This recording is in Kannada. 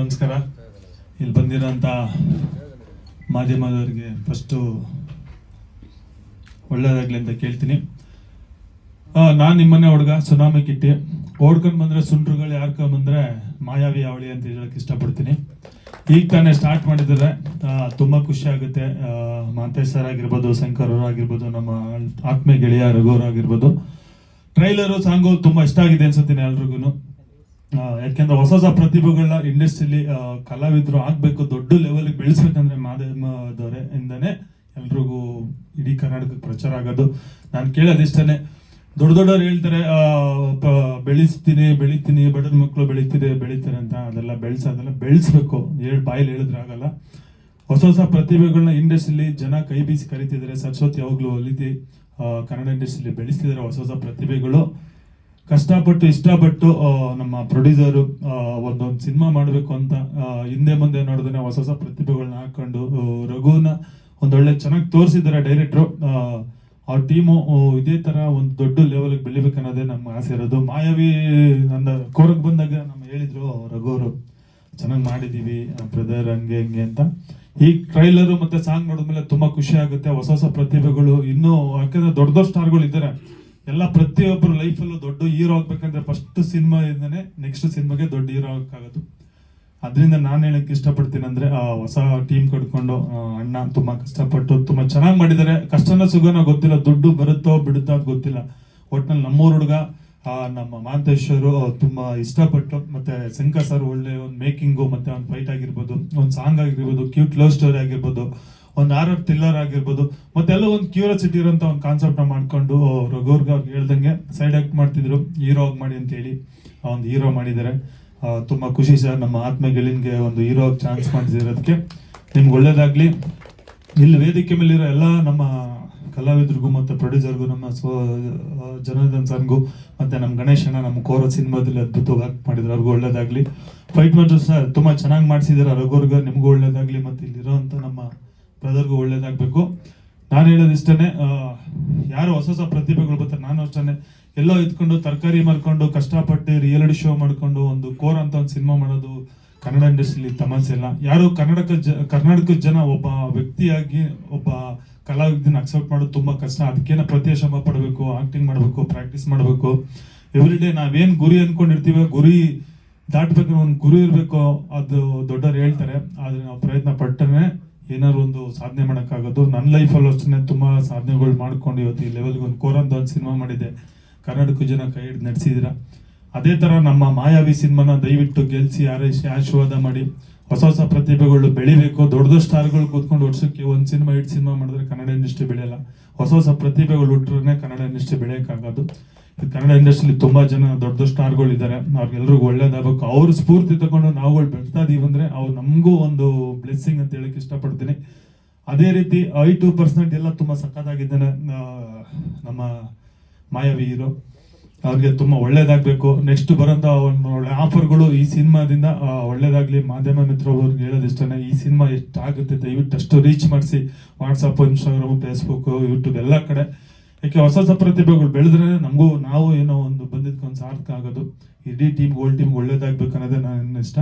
ನಮಸ್ಕಾರ. ಇಲ್ಲಿ ಬಂದಿರೋಂಥ ಮಾಧ್ಯಮದವರಿಗೆ ಫಸ್ಟು ಒಳ್ಳೇದಾಗ್ಲಿ ಅಂತ ಕೇಳ್ತೀನಿ. ನಾನು ನಿಮ್ಮನ್ನೇ ಹುಡುಗ, ಸುನಾಮಿ ಕಿಟ್ಟಿ. ಓಡ್ಕೊಂಡು ಬಂದ್ರೆ ಸುಂಡ್ರುಗಳು ಯಾರ್ಕ ಬಂದ್ರೆ ಮಾಯಾವಿ ಅವಳಿ ಅಂತ ಹೇಳಕ್ ಇಷ್ಟಪಡ್ತೀನಿ. ಈಗ ತಾನೇ ಸ್ಟಾರ್ಟ್ ಮಾಡಿದರೆ ತುಂಬ ಖುಷಿ ಆಗುತ್ತೆ. ಮಾಂತೇಶ್ ಸರ್ ಆಗಿರ್ಬೋದು, ಶಂಕರ್ ಅವರು ಆಗಿರ್ಬೋದು, ನಮ್ಮ ಆತ್ಮೀಯ ಗೆಳೆಯ ರಘುವರು ಆಗಿರ್ಬೋದು. ಟ್ರೈಲರು ಸಾಂಗು ತುಂಬಾ ಇಷ್ಟ ಆಗಿದೆ ಅನ್ಸುತ್ತೀನಿ ಎಲ್ರಿಗೂ ಯಾಕೆಂದ್ರೆ ಹೊಸ ಹೊಸ ಪ್ರತಿಭೆಗಳನ್ನ ಇಂಡಸ್ಟ್ರಿಲಿ ಕಲಾವಿದ್ರು ಆಗ್ಬೇಕು, ದೊಡ್ಡ ಲೆವೆಲ್ಗೆ ಬೆಳೆಸ್ಬೇಕಂದ್ರೆ ಮಾಧ್ಯಮದವರೇ ಇಂದನೇ ಎಲ್ರಿಗೂ ಇಡೀ ಕರ್ನಾಟಕಕ್ಕೆ ಪ್ರಚಾರ ಆಗೋದು. ನಾನು ಕೇಳೋದು ಇಷ್ಟನೇ. ದೊಡ್ಡ ದೊಡ್ಡವ್ರು ಹೇಳ್ತಾರೆ ಬೆಳೆಸ್ತೀನಿ, ಬೆಳಿತೀನಿ ಬಡದ ಮಕ್ಕಳು ಬೆಳಿತಿದೆ, ಬೆಳಿತಾರೆ ಅಂತ, ಅದೆಲ್ಲ ಬೆಳೆಸೋದೆಲ್ಲ ಬೆಳೆಸ್ಬೇಕು. ಹೇಳಿ ಬಾಯಲ್ಲಿ ಹೇಳಿದ್ರೆ ಆಗಲ್ಲ. ಹೊಸ ಹೊಸ ಪ್ರತಿಭೆಗಳನ್ನ ಇಂಡಸ್ಟ್ರಿಲಿ ಜನ ಕೈ ಬೀಸಿ ಕರಿತಿದ್ದಾರೆ. ಸರಸ್ವತಿ ಯಾವಾಗ್ಲೂ ಒಲಿತಿ ಕನ್ನಡ ಇಂಡಸ್ಟ್ರಿಲಿ ಬೆಳೆಸ್ತಿದ್ದಾರೆ ಹೊಸ ಹೊಸ ಪ್ರತಿಭೆಗಳು. ಕಷ್ಟಪಟ್ಟು ಇಷ್ಟಪಟ್ಟು ನಮ್ಮ ಪ್ರೊಡ್ಯೂಸರು ಒಂದೊಂದು ಸಿನಿಮಾ ಮಾಡಬೇಕು ಅಂತ ಹಿಂದೆ ಮುಂದೆ ನೋಡಿದ್ರೆ ಹೊಸ ಹೊಸ ಪ್ರತಿಭೆಗಳನ್ನ ಹಾಕೊಂಡು ರಘುನ ಒಂದೊಳ್ಳೆ ಚೆನ್ನಾಗಿ ತೋರಿಸಿದ್ದಾರೆ ಡೈರೆಕ್ಟ್ರು ಅವ್ರ ಟೀಮು ಇದೇ ತರ ಒಂದು ದೊಡ್ಡ ಲೆವೆಲ್ಗೆ ಬೆಳಿಬೇಕನ್ನೋದೇ ನಮ್ಮ ಆಸೆ ಇರೋದು. ಮಾಯಾವಿ ನನ್ನ ಕೋರಕ್ ಬಂದಾಗ ನಮ್ಮ ಹೇಳಿದ್ರು ರಘು ಅವರು ಚೆನ್ನಾಗಿ ಮಾಡಿದೀವಿ ಬ್ರದರ್ ಹಂಗೆ ಹಂಗೆ ಅಂತ. ಈ ಟ್ರೈಲರ್ ಮತ್ತೆ ಸಾಂಗ್ ನೋಡಿದ್ಮೇಲೆ ತುಂಬಾ ಖುಷಿ ಆಗುತ್ತೆ. ಹೊಸ ಹೊಸ ಪ್ರತಿಭೆಗಳು ಇನ್ನೂ, ಯಾಕಂದ್ರೆ ದೊಡ್ಡ ದೊಡ್ಡ ಸ್ಟಾರ್ಗಳು ಇದ್ದಾರೆ ಎಲ್ಲ ಪ್ರತಿಯೊಬ್ಬರು ಲೈಫಲ್ಲೂ ದೊಡ್ಡ ಹೀರೋ ಆಗ್ಬೇಕಂದ್ರೆ ಫಸ್ಟ್ ಸಿನಿಮಾ ಇಂದನೇ ನೆಕ್ಸ್ಟ್ ಸಿನಿಮಾಗೆ ದೊಡ್ಡ ಹೀರೋ ಆಗಕ್ಕಾಗೋದು. ಅದರಿಂದ ನಾನು ಹೇಳಕ್ಕೆ ಇಷ್ಟಪಡ್ತೀನಿ ಅಂದ್ರೆ ಆ, ಹೊಸ ಟೀಮ್ ಕಟ್ಕೊಂಡು ಅಣ್ಣ ತುಂಬಾ ಕಷ್ಟಪಟ್ಟು ತುಂಬಾ ಚೆನ್ನಾಗಿ ಮಾಡಿದ್ದಾರೆ. ಕಷ್ಟನ ಸುಗನ ಗೊತ್ತಿಲ್ಲ ದುಡ್ಡು ಬರುತ್ತೋ ಬಿಡುತ್ತೋ ಅದು ಗೊತ್ತಿಲ್ಲ. ಒಟ್ನಲ್ಲಿ ನಮ್ಮೂರು ಹುಡುಗ ನಮ್ಮ ಮಾಂತೇಶ್ವರು ತುಂಬಾ ಇಷ್ಟಪಟ್ಟು ಮತ್ತೆ ಶಂಕರ್ ಸರ್ ಒಳ್ಳೆ ಒಂದು ಮೇಕಿಂಗು ಮತ್ತೆ ಒಂದು ಫೈಟ್ ಆಗಿರ್ಬೋದು ಒಂದು ಸಾಂಗ್ ಆಗಿರ್ಬೋದು ಕ್ಯೂಟ್ ಲವ್ ಸ್ಟೋರಿ ಆಗಿರ್ಬೋದು ಒಂದು ಆರ್ ಆರ್ ಥ್ರಿಲ್ಲರ್ ಆಗಿರ್ಬೋದು, ಮತ್ತೆಲ್ಲ ಒಂದು ಕ್ಯೂರಿಯಾಸಿಟಿ ಇರೋಂಥ ಒಂದು ಕಾನ್ಸೆಪ್ಟ್ ಮಾಡ್ಕೊಂಡು ರಘುರ್ಗ ಅವ್ರಿಗೆ ಹೇಳ್ದಂಗೆ ಸೈಡ್ ಆಕ್ಟ್ ಮಾಡ್ತಿದ್ರು ಹೀರೋ ಆಗಿ ಮಾಡಿ ಅಂತ ಹೇಳಿ ಆ ಒಂದು ಹೀರೋ ಮಾಡಿದ್ದಾರೆ. ತುಂಬ ಖುಷಿ ಸರ್, ನಮ್ಮ ಆತ್ಮ ಗೆಲಿನ್ಗೆ ಒಂದು ಹೀರೋ ಆಗಿ ಚಾನ್ಸ್ ಮಾಡಿಸಿರೋದಕ್ಕೆ. ನಿಮ್ಗೆ ಒಳ್ಳೇದಾಗಲಿ. ಇಲ್ಲಿ ವೇದಿಕೆ ಮೇಲಿರೋ ಎಲ್ಲ ನಮ್ಮ ಕಲಾವಿದರಿಗೂ ಮತ್ತೆ ಪ್ರೊಡ್ಯೂಸರ್ಗೂ ನಮ್ಮ ಸ್ವ ಜನಾರ್ದನ್ ಸರ್ಗೂ, ಮತ್ತೆ ನಮ್ಮ ಗಣೇಶನ ನಮ್ಮ ಕೋರ ಸಿನಿಮಾದಲ್ಲಿ ಅದ್ಭುತವಾಗಿ ಆಕ್ಟ್ ಮಾಡಿದ್ರು. ಅವ್ರಿಗೂ ಒಳ್ಳೇದಾಗಲಿ. ಫೈಟ್ ಮಾಸ್ಟರ್ ಸರ್, ತುಂಬಾ ಚೆನ್ನಾಗಿ ಮಾಡಿಸಿದಾರೆ ರಘುರ್ಗ ನಿಮಗೂ ಒಳ್ಳೇದಾಗ್ಲಿ. ಮತ್ತೆ ಇಲ್ಲಿರೋವಂಥ ನಮ್ಮ ಬ್ರದರ್ಗೂ ಒಳ್ಳೇದಾಗಬೇಕು. ನಾನು ಹೇಳೋದು ಇಷ್ಟನೇ ಯಾರು ಹೊಸ ಹೊಸ ಪ್ರತಿಭೆಗಳು ಬರ್ತಾರೆ, ನಾನು ಅಷ್ಟೇ ಎಲ್ಲೋ ಇದ್ಕೊಂಡು ತರಕಾರಿ ಮಾಡ್ಕೊಂಡು ಕಷ್ಟಪಟ್ಟು ರಿಯಾಲಿಟಿ ಶೋ ಮಾಡ್ಕೊಂಡು, ಒಂದು ಕೋರ್ ಅಂತ ಒಂದು ಸಿನಿಮಾ ಮಾಡೋದು ಕನ್ನಡ ಇಂಡಸ್ಟ್ರಿಲಿ ತಮಾಷೆ ಇಲ್ಲ ಯಾರು ಕನ್ನಡಕ ಜ, ಕರ್ನಾಟಕದ ಜನ ಒಬ್ಬ ವ್ಯಕ್ತಿಯಾಗಿ, ಒಬ್ಬ ಕಲಾವಿದನ ಅಕ್ಸೆಪ್ಟ್ ಮಾಡೋದು ತುಂಬಾ ಕಷ್ಟ. ಅದಕ್ಕೇನ ಶ್ರಮ ಪಡಬೇಕು ಆಕ್ಟಿಂಗ್ ಮಾಡಬೇಕು ಪ್ರಾಕ್ಟೀಸ್ ಮಾಡಬೇಕು. ಎವ್ರಿ ಡೇ ನಾವೇನು ಗುರಿ ಅನ್ಕೊಂಡಿರ್ತೀವಿ, ಗುರಿ ದಾಟಬೇಕು ಒಂದು ಗುರಿ ಇರಬೇಕು, ಅದು ದೊಡ್ಡವ್ರು ಹೇಳ್ತಾರೆ. ಆದ್ರೆ ನಾವು ಪ್ರಯತ್ನ ಪಟ್ಟರೆ ಏನಾದ್ರು ಒಂದು ಸಾಧನೆ ಮಾಡೋಕ್ಕಾಗೋದು ನನ್ನ ಲೈಫಲ್ಲೂ ಅಷ್ಟೇ ತುಂಬಾ ಸಾಧನೆಗಳು ಮಾಡ್ಕೊಂಡು ಇವತ್ತು ಈ ಲೆವೆಲ್ಗೆ ಒಂದು ಕೋರಂತ ಒಂದು ಸಿನಿಮಾ ಮಾಡಿದೆ. ಕರ್ನಾಟಕ ಜನ ಕೈ ಹಿಡಿದು ನಡೆಸಿದಿರ. ಅದೇ ತರ ನಮ್ಮ ಮಾಯಾವಿ ಸಿನಿಮಾನ ದಯವಿಟ್ಟು ಗೆಲ್ಸಿ, ಆರೈಸಿ, ಆಶೀರ್ವಾದ ಮಾಡಿ. ಹೊಸ ಹೊಸ ಪ್ರತಿಭೆಗಳು ಬೆಳಿಬೇಕು. ದೊಡ್ಡ ದೊಡ್ಡ ಸ್ಟಾರ್ಗಳು ಕೂತ್ಕೊಂಡು ವರ್ಷಕ್ಕೆ ಒಂದು ಸಿನಿಮಾ, ಎರಡು ಸಿನಿಮಾ ಮಾಡಿದ್ರೆ ಕನ್ನಡ ಇಂಡಸ್ಟ್ರಿ ಬೆಳೆಯಲ್ಲ. ಹೊಸ ಹೊಸ ಪ್ರತಿಭೆಗಳು ಹುಟ್ಟರೆ ಕನ್ನಡ ಇಂಡಸ್ಟ್ರಿ ಬೆಳೆಯಕ್ಕಾಗೋದು. ಕನ್ನಡ ಇಂಡಸ್ಟ್ರಿಲಿ ತುಂಬಾ ಜನ ದೊಡ್ಡ ದೊಡ್ಡ ಸ್ಟಾರ್ಗಳು ಇದ್ದಾರೆ. ಅವ್ರಿಗೆಲ್ರಿಗೂ ಒಳ್ಳೇದಾಗಬೇಕು. ಅವ್ರ ಸ್ಫೂರ್ತಿ ತಗೊಂಡು ನಾವುಗಳು ಬೆಳ್ತಾ ಇದೀವಿ ಅಂದ್ರೆ ಅವ್ರು ನಮಗೂ ಒಂದು ಬ್ಲೆಸ್ಸಿಂಗ್ ಅಂತ ಹೇಳಕ್ ಇಷ್ಟಪಡ್ತೀನಿ. ಅದೇ ರೀತಿ ಐ ಟು ಪರ್ಸೆಂಟ್ ಎಲ್ಲ ತುಂಬಾ ಸಖತ್ತಾಗಿದ್ದಾನೆ ನಮ್ಮ ಮಾಯಾವಿ ಹೀರೋ. ಅವ್ರಿಗೆ ತುಂಬಾ ಒಳ್ಳೇದಾಗಬೇಕು. ನೆಕ್ಸ್ಟ್ ಒಂದು ಒಳ್ಳೆ ಆಫರ್ಗಳು ಈ ಸಿನಿಮಾದಿಂದ ಒಳ್ಳೇದಾಗಲಿ. ಮಾಧ್ಯಮ ಮಿತ್ರವ್ರಿಗೆ ಇಷ್ಟನೇ, ಈ ಸಿನಿಮಾ ಎಷ್ಟಾಗುತ್ತೆ ದಯವಿಟ್ಟು ಅಷ್ಟು ರೀಚ್ ಮಾಡಿಸಿ. ವಾಟ್ಸಪ್ ಇನ್ಸ್ಟಾಗ್ರಾಮ್ ಫೇಸ್ಬುಕ್ ಯೂಟ್ಯೂಬ್ ಎಲ್ಲ ಕಡೆ. ಯಾಕೆ ಹೊಸ ಹೊಸ ಪ್ರತಿಭೆಗಳು ಬೆಳೆದ್ರೆ ನಮಗೂ ನಾವು ಏನೋ ಒಂದು ಬಂದಿದ್ಕೊಂದು ಸಾರ್ಥಕ ಆಗೋದು. ಇಡೀ ಟೀಮ್ ಗೋಲ್ಡ್ ಟೀಮ್ ಒಳ್ಳೇದಾಗಬೇಕು ಅನ್ನೋದೇ ನನ್ನ ಇಷ್ಟ.